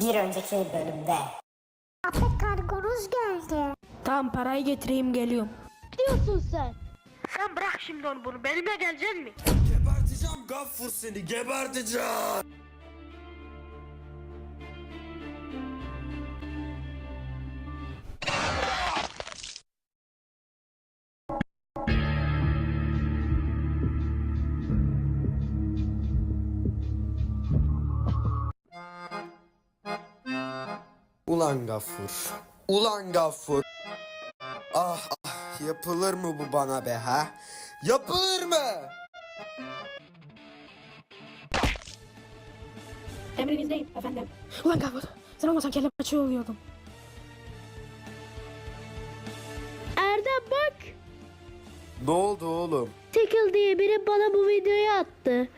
Bir önceki bölümde. Afet kargonuz geldi. Tamam parayı getireyim geliyorum. Diyorsun sen. Sen bırak şimdi onu bunu benimle geleceksin mi? Geberteceğim Gaffur seni geberteceğim. Ulan Gaffur. Ulan Gaffur. Ah ah yapılır mı bu bana be ha? Yapılır mı? Emrinizdeyim efendim. Ulan Gavur sen olmasan kelle paça oluyordum. Erdem bak. Ne oldu oğlum? Tekil diye biri bana bu videoyu attı.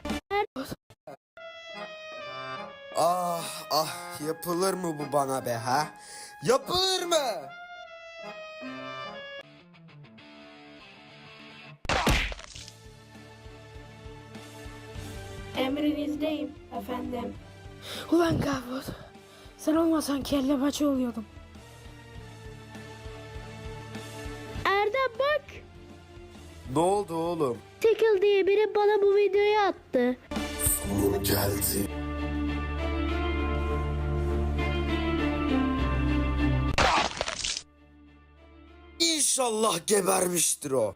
Ah ah yapılır mı bu bana be ha? Yapılır mı? Emrinizdeyim efendim. Ulan Gavur sen olmasan kelle paça oluyordum. Erdem bak. Ne oldu oğlum? Tekil diye biri bana bu videoyu attı. Sonum geldi. İnşallah gebermiştir o.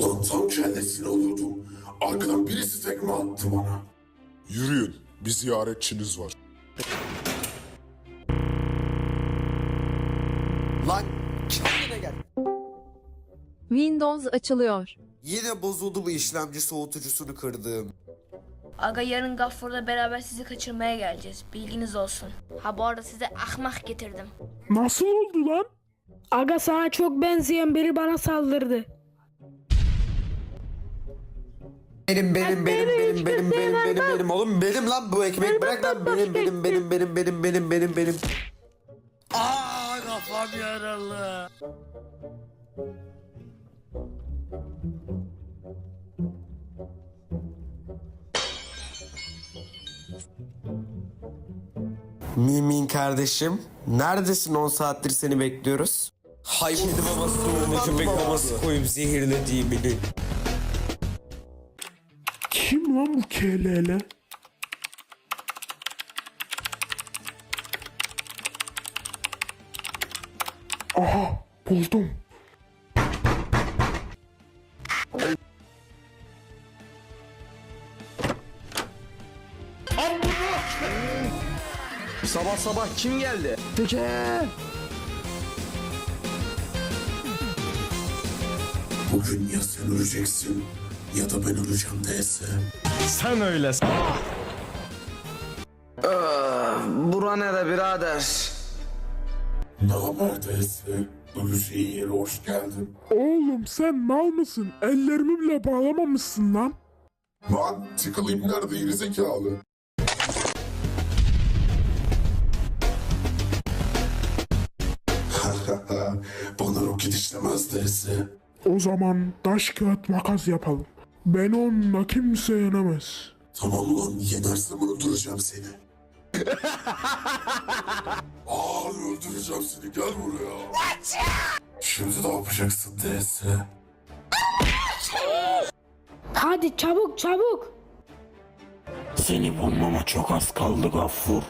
Lan tam kellesini alıyordum. Arkadan birisi tekme attı bana. Yürüyün, bir ziyaretçiniz var. Lan kendine gel. Windows açılıyor. Yine bozuldu bu işlemci soğutucusunu kırdığım. Aga yarın Gaffur'la beraber sizi kaçırmaya geleceğiz. Bilginiz olsun. Ha bu arada size ahmak getirdim. Nasıl oldu lan? Aga sana çok benzeyen biri bana saldırdı. Benim benim benim benim benim benim benim benim oğlum benim lan bu ekmek bırak lan benim benim benim benim benim benim benim benim Aa kafam yaralı. Mimin kardeşim, neredesin 10 saattir seni bekliyoruz? Hay kedi maması, köpek maması koyup zehirlediğim beni. Kim lan bu kelele? Aha buldum. Sabah sabah kim geldi? Bugün ya sen öleceksin ya da ben öleceğim DS. Sen öyle. Bura nere birader? Ne haber DS? Öleceğin yere hoş geldin. Oğlum sen mal mısın? Ellerimi bile bağlamamışsın lan. Lan tıkılayım nerede geri zekalı? Bana roket işlemez DS. O zaman taş kağıt makas yapalım. Ben onunla kimse yenemez. Tamam lan yenersem öldüreceğim seni. Aa öldüreceğim seni gel buraya. Şimdi ne yapacaksın DS? Hadi çabuk çabuk. Seni bulmama çok az kaldı Gaffur.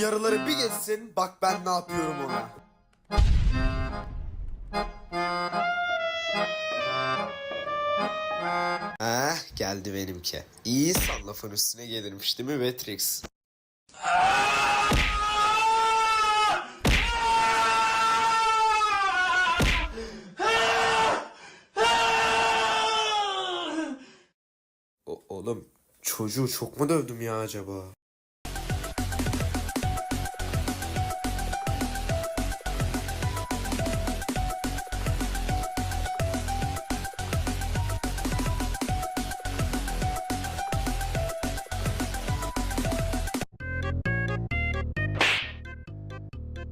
Yarıları bir geçsin bak ben ne yapıyorum ona. Eh geldi benimki. İyi lafın üstüne gelirmiş değil mi Matrix? O- oğlum çocuğu çok mu dövdüm ya acaba?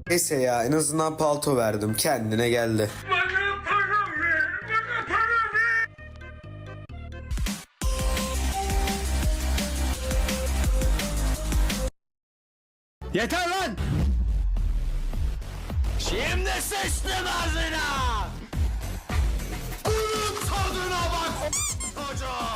Neyse ya en azından palto verdim kendine geldi. Yeter lan! Şimdi sıçtım ağzına! Bunun tadına bak hoca!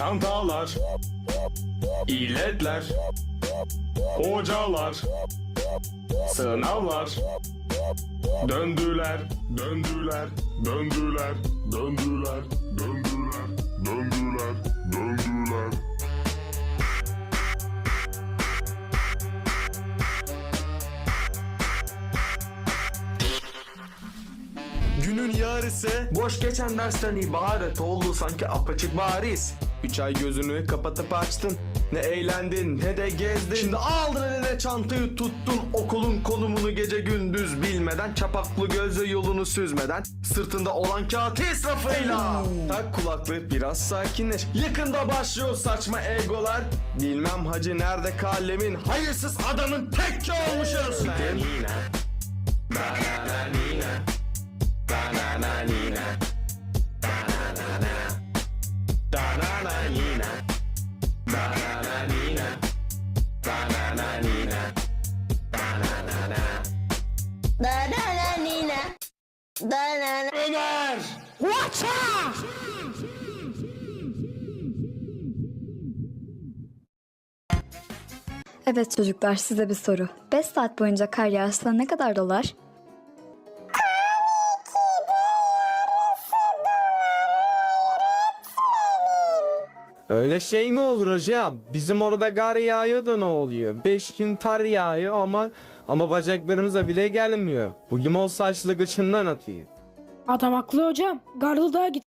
Çantalar, iletler, hocalar, sınavlar, döndüler, döndüler, döndüler, döndüler, döndüler, döndüler, döndüler. Günün yarısı boş geçen dersten ibaret oldu sanki apaçık bariz. Üç ay gözünü kapatıp açtın. Ne eğlendin ne de gezdin. Şimdi aldın eline çantayı tuttun. Okulun konumunu gece gündüz bilmeden. Çapaklı gözle yolunu süzmeden. Sırtında olan kağıt israfıyla. Tak kulaklığı biraz sakinleş. Yakında başlıyor saçma egolar. Bilmem hacı nerede kalemin. Hayırsız adamın tekke olmuşuz. Yine. Bananina. Bananina. Bananina. Bananina. Bananina. Bananana. Bananina. Banana. Ömer! Evet çocuklar size bir soru. 5 saat boyunca kar yağarsa ne kadar dolar? Öyle şey mi olur hocam? Bizim orada kar yağıyor da ne oluyor? 5 gün tar yağıyor ama ama bacaklarımıza bile gelmiyor. Bu limon saçlı gıçından atıyor. Adam haklı hocam. Garlı Dağ'a git.